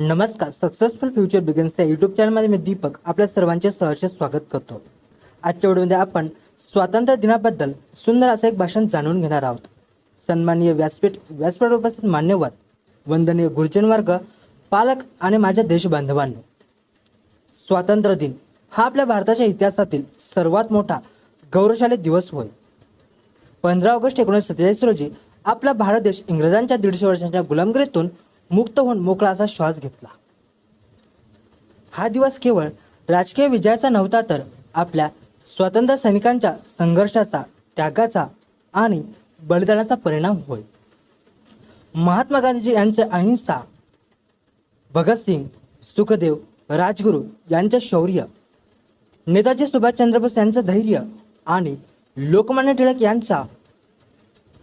नमस्कार successful future बिगन्सच्या या YouTube चॅनलमध्ये मी दीपक आपल्या सर्वांचे सहर्ष स्वागत करतो. आजच्या व्हिडिओमध्ये आपण स्वातंत्र्य दिनाबद्दल सुंदर असं एक भाषण जाणून घेणार आहोत. सन्माननीय व्यासपीठ व्यासपीठ उपस्थित मान्यवर वंदनीय गुरुजन वर्ग पालक आणि माझ्या देशबांधवांनो. स्वातंत्र्य दिन हा आपल्या भारताच्या इतिहासातील सर्वात मोठा गौरवशाली दिवस होय. पंधरा ऑगस्ट एकोणीसशे सत्तेचाळीस रोजी आपला भारत देश इंग्रजांच्या दीडशे वर्षांच्या गुलामगिरीतून मुक्त होऊन मोकळा असा श्वास घेतला. हा दिवस केवळ राजकीय विजयाचा नव्हता तर आपल्या स्वातंत्र्य सैनिकांच्या संघर्षाचा त्यागाचा आणि बलिदानाचा परिणाम होय. महात्मा गांधीजी यांचे अहिंसा भगतसिंग सुखदेव राजगुरू यांचे शौर्य नेताजी सुभाषचंद्र बोस यांचं धैर्य आणि लोकमान्य टिळक यांचा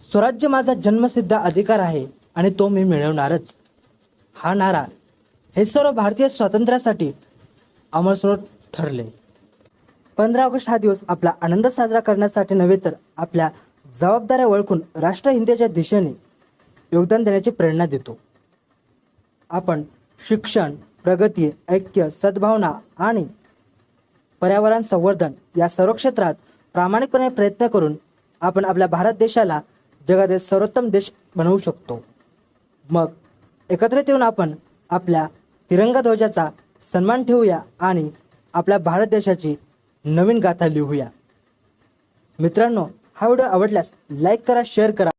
स्वराज्य माझा जन्मसिद्ध अधिकार आहे आणि तो मी मिळवणारच. हा नारा हे सर्व भारतीय स्वातंत्र्यासाठी अमरस्रोत ठरले. पंधरा ऑगस्ट हा दिवस आपला आनंद साजरा करण्यासाठी नव्हे तर आपल्या जबाबदाऱ्या ओळखून राष्ट्रहिंदेच्या दिशेने योगदान देण्याची प्रेरणा देतो. आपण शिक्षण प्रगती ऐक्य सद्भावना आणि पर्यावरण संवर्धन या सर्व क्षेत्रात प्रामाणिकपणे प्रयत्न करून आपण आपल्या भारत देशाला जगातील सर्वोत्तम देश बनवू शकतो. मग एकत्रित येऊन आपण आपल्या तिरंगा ध्वजाचा सन्मान ठेवूया आणि आपल्या भारत देशाची नवीन गाथा लिहूया. मित्रांनो हा व्हिडिओ आवडल्यास लाईक करा शेअर करा.